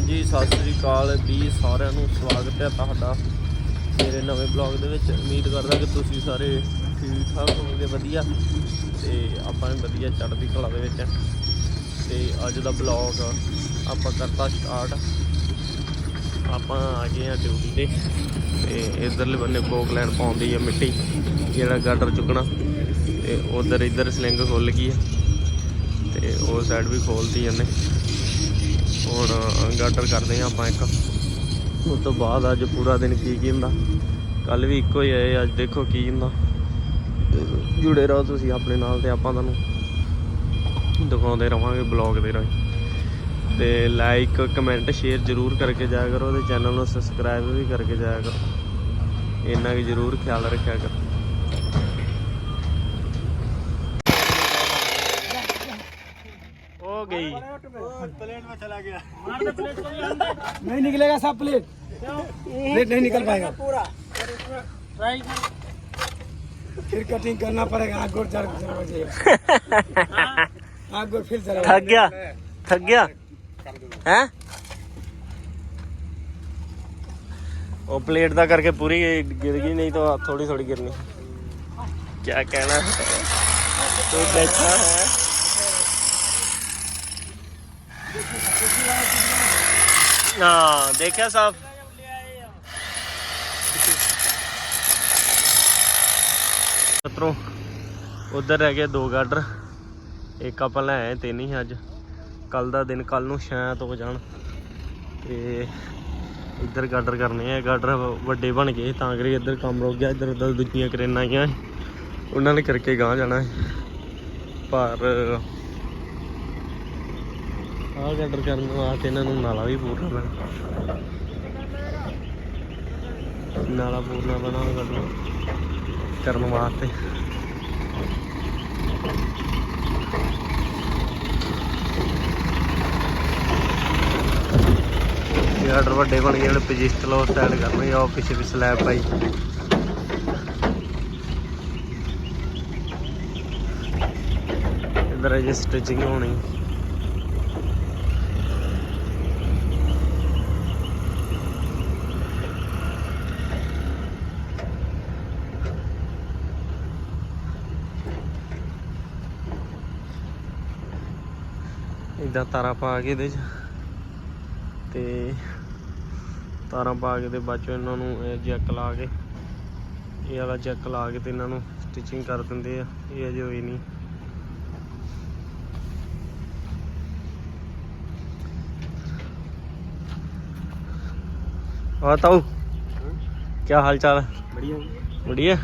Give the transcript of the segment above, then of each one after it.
ਹਾਂਜੀ, ਸਤਿ ਸ੍ਰੀ ਅਕਾਲ ਵੀ ਸਾਰਿਆਂ ਨੂੰ ਸਵਾਗਤ ਹੈ ਤੁਹਾਡਾ ਮੇਰੇ ਨਵੇਂ ਬਲੌਗ ਦੇ ਵਿੱਚ। ਉਮੀਦ ਕਰਦਾ ਕਿ ਤੁਸੀਂ ਸਾਰੇ ਠੀਕ ਠਾਕ ਹੋਵੋਗੇ, ਵਧੀਆ। ਤੇ ਆਪਾਂ ਵੀ ਵਧੀਆ ਚੜ੍ਹਦੀ ਕਲਾ ਦੇ ਵਿੱਚ ਹਾਂ। ਤੇ ਅੱਜ ਦਾ ਬਲੌਗ ਆਪਾਂ ਕਰਤਾ ਸਟਾਰਟ ਆਪਾਂ ਆ ਗਏ ਆ ਡਿਊਟੀ ਤੇ। ਤੇ ਇਧਰਲੇ ਬੰਨੇ ਕੋਕ ਲੈਣ ਪਾਉਂਦੀ ਆ ਮਿੱਟੀ, ਜਿਹੜਾ ਗਾਡਰ ਚੁੱਕਣਾ। ਤੇ ਉਧਰ ਇਧਰ ਸਲਿੰਗ ਖੁੱਲ ਗਈ ਹੈ ਤੇ ਉਹ ਸਾਈਡ ਵੀ ਖੋਲਤੀ ਇਹਨੇ ਹੁਣ ਗਾਡਰ ਕਰਦੇ ਆ ਆਪਾਂ ਇੱਕ। ਉਸ ਤੋਂ ਬਾਅਦ ਅੱਜ ਪੂਰਾ ਦਿਨ ਕੀ ਕੀ ਹੁੰਦਾ? ਕੱਲ ਵੀ ਇੱਕੋ ਹੀ ਆਏ, ਅੱਜ ਦੇਖੋ ਕੀ ਹੁੰਦਾ। ਤੇ ਜੁੜੇ ਰਹੋ ਤੁਸੀਂ ਆਪਣੇ ਨਾਲ ਤੇ ਆਪਾਂ ਤੁਹਾਨੂੰ ਦਿਖਾਉਂਦੇ ਰਵਾਂਗੇ ਬਲੌਗ ਦੇ ਰਾਹੀਂ। ਤੇ ਲਾਈਕ ਕਮੈਂਟ ਸ਼ੇਅਰ ਜ਼ਰੂਰ ਕਰਕੇ ਜਾਇਆ ਕਰੋ ਤੇ ਚੈਨਲ ਨੂੰ ਸਬਸਕ੍ਰਾਈਬ ਵੀ ਕਰਕੇ ਜਾਇਆ ਕਰੋ। ਇੰਨਾ ਵੀ ਜ਼ਰੂਰ ਖਿਆਲ ਰੱਖਿਆ ਕਰੋ। ਹੋ ਗਈ प्लेट में चला गया नहीं निकलेगा सब प्लेट प्लेट नहीं निकल पाएगा पूरा फिर कटिंग करना पड़ेगा आग गोड़ चार चार बजे आग गोड़ फिर चला ਥੱਕ ਗਿਆ ਥੱਕ ਗਿਆ ਹੈ ਉਹ ਪਲੇਟ ਦਾ ਕਰਕੇ ਪੂਰੀ ਗਿਰ ਗਈ ਨਹੀਂ ਤਾਂ ਥੋੜੀ ਥੋੜੀ ਗਿਰਨੀ ਕੀ ਕਹਿਣਾ ਤੂੰ ਬੈਠਾ ਹੈ ਹਾਂ, ਦੇਖਿਆ ਸਾਹਿਬ ਮਿੱਤਰੋ, ਉਧਰ ਰਹਿ ਗਏ ਦੋ ਗਾਡਰ ਇੱਕ ਆਪਾਂ ਲੈ ਆਏ ਤਿੰਨ ਹੀ ਅੱਜ। ਕੱਲ ਦਾ ਦਿਨ ਕੱਲ ਨੂੰ ਸ਼ਾਇਦ ਹੋ ਜਾਣ। ਤੇ ਇੱਧਰ ਗਾਡਰ ਕਰਨੇ ਆ। ਗਾਡਰ ਵੱਡੇ ਬਣ ਗਏ ਤਾਂ ਕਰੀ ਇੱਧਰ ਕੰਮ ਰੁਕ ਗਿਆ। ਇੱਧਰ ਉੱਧਰ ਦੂਜੀਆਂ ਕਰੇਨਾਂ ਆਈਆਂ ਉਹਨਾਂ ਨੇ ਕਰਕੇ ਗਾਂ ਜਾਣਾ ਪਰ ਆਹ ਗਾਡਰ ਕਰਨ ਵਾਸਤੇ ਇਹਨਾਂ ਨੂੰ ਨਾਲਾ ਵੀ ਪੂਰਨਾ ਪੈਣਾ। ਨਾਲਾ ਪੂਰਨਾ ਪੈਣਾ ਗਾਡਰ ਕਰਨ ਵਾਸਤੇ। ਗਾਡਰ ਵੱਡੇ ਬਣ ਗਏ, ਜਿਹੜੇ ਪਜਿਸਟਲ ਉਹ ਸਟਾਈਲ ਕਰਨੇ ਆ ਪਿੱਛੇ ਵੀ ਸਲੈਬ ਪਾਈ। ਇਧਰ ਅਜੇ ਸਟਿਚਿੰਗ ਹੋਣੀ। ਇਦਾਂ ਤਾਰਾਂ ਪਾ ਕੇ ਇਹਦੇ ਚ ਤੇ ਤਾਰਾਂ ਪਾ ਕੇ ਤੇ ਬਾਅਦ ਚੋਂ ਇਹਨਾਂ ਨੂੰ ਇਹ ਜੈਕ ਲਾ ਕੇ ਇਹ ਵਾਲਾ ਜੈਕ ਲਾ ਕੇ ਤੇ ਇਹਨਾਂ ਨੂੰ ਸਟਿਚਿੰਗ ਕਰ ਦਿੰਦੇ ਆ ਇਹ ਅਜੇ ਹੋਈ ਨਹੀਂ और ताऊ क्या हाल चाल है बढ़िया बढ़िया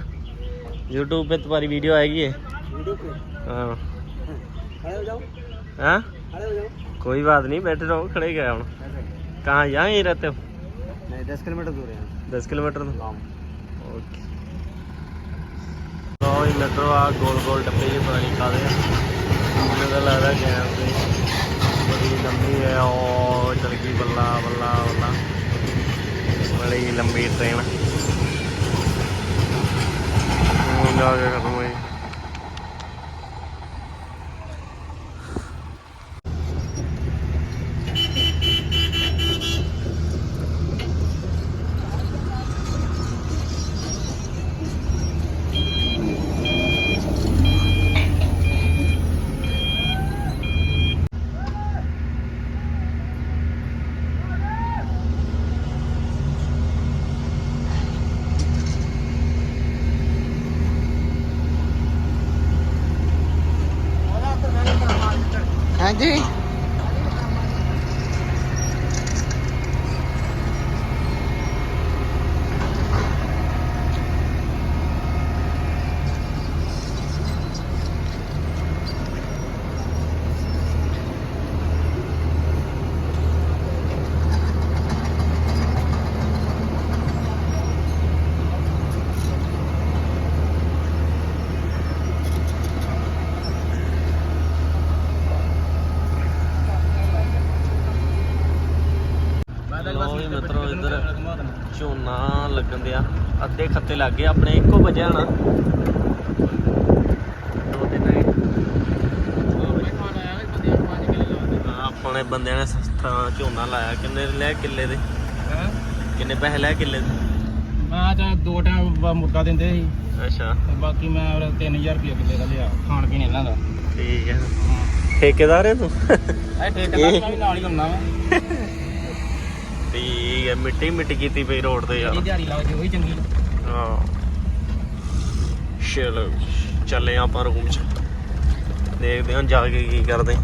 यूट्यूब पे तुम्हारी वीडियो आएगी है वीडियो पे हाँ खड़े हो जाओ कोई बात नहीं बैठे रहो खड़े गए हम कहाँ यहाँ यहीं रहते हो नहीं दस किलोमीटर दूर है दस किलोमीटर ओके तो लटरो आ गोल गोल डब्बे ये पता नहीं खा रहे मुझे तो लग रहा है गैम से बड़ी लंबी है और चल गई बल्ला बल्ला बल्ला बड़ी लंबी ट्रेन खत्म हुई ਖੱਤੇ ਲੱਗ ਗਏ ਆਪਣੇ ਇੱਕੋ ਵਜਿਆ ਨਾ ਦੋ ਤਿੰਨ ਹਾਂ, ਆਪਣੇ ਬੰਦਿਆਂ ਨੇ ਸਸਤਾ ਝੋਨਾ ਲਾਇਆ ਕਿੰਨੇ ਲੈ ਕਿੱਲੇ ਦੇ? ਕਿੰਨੇ ਪੈਸੇ ਲੈ ਕਿੱਲੇ ਦੇ? ਮੈਂ ਤਾਂ ਦੋ ਟਾਈਮ ਮੁਰਗਾ ਦਿੰਦੇ ਸੀ। ਅੱਛਾ। ਤੇ ਬਾਕੀ ਮੈਂ 3000 ਰੁਪਏ ਕਿੱਲੇ ਦਾ ਲਿਆ ਖਾਣ ਪੀਣ ਇਹਨਾਂ ਦਾ। ਠੀਕ ਹੈ। ਠੇਕੇਦਾਰ ਹੈ ਤੂੰ? ਇਹ ਠੇਕੇਦਾਰ ਨਾਲ ਵੀ ਨਾਲ ਹੀ ਲਾਉਣਾ ਵਾ। ਠੀਕ ਹੈ ਮਿੱਟੀ ਮਿੱਟੀ ਕੀਤੀ ਪਈ ਰੋਡ ਤੇ ਯਾਰ। ਜਿਹੜੀ ਦਿਹਾੜੀ ਲਾਓ ਜੀ ਉਹੀ ਚੰਗੀ। ਚਲੋ ਚੱਲੇ ਆਪਾਂ ਰੂਮ ਚ। ਦੇਖਦੇ ਹਾਂ ਜਾ ਕੇ ਕੀ ਕਰਦੇ।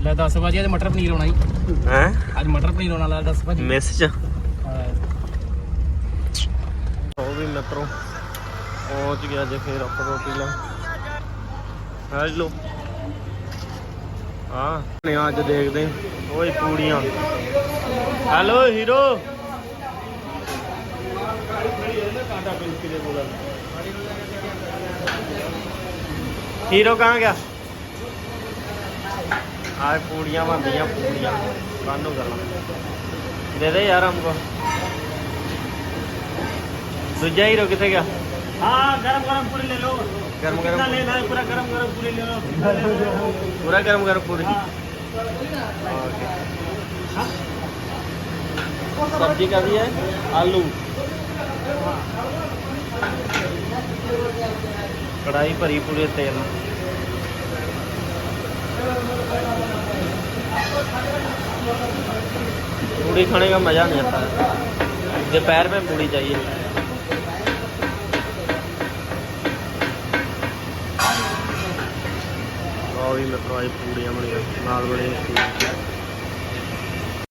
ਲੈ 10 ਵਜੇ ਅੱਜ ਮਟਰ ਪਨੀਰ ਆਉਣਾ ਜੀ। ਹੈ? ਅੱਜ ਮਟਰ ਪਨੀਰ ਆਉਣਾ ਲੈ 10 ਵਜੇ ਮਿਸ ਚ। ਹਾਂ। ਉਹ ਵੀ ਮਿੱਤਰੋ ਪਹੁੰਚ ਗਿਆ ਜੇ ਫੇਰ ਆਪਾਂ ਰੋਟੀ ਲਾ। ਹੈਲੋ ਹਾਂ। ਨੇ ਅੱਜ ਦੇਖਦੇ। ਓਏ ਪੂੜੀਆਂ। Hello hero. ਹੀਰੋ ਕਹਾਂ ਗਿਆ ਆਏ ਪੂੜੀਆਂ ਬਣਦੀਆਂ ਪੂੜੀਆਂ ਕਾਨੂੰ ਗੱਲਾਂ ਦੇ ਦੇ ਯਾਰ ਹਮਕੋ ਦੂਜਾ ਹੀਰੋ ਕਿੱਥੇ ਗਿਆ हाँ गरम गरम पूरी ले लो ਗਰਮ कितना ਗਰਮ लेना है पूरा गरम गरम पूरी ले लो कितना लेना है? ਪੂਰਾ ਗਰਮ ਗਰਮ ਪੂਰੀ हाँ सब्जी का भी है आलू कढ़ाई भरी पूरे तेल पूड़ी खाने का मज़ा नहीं आता है दोपहर में पूड़ी चाहिए और भी मतलब आज पूड़ियाँ बनी नाल बनी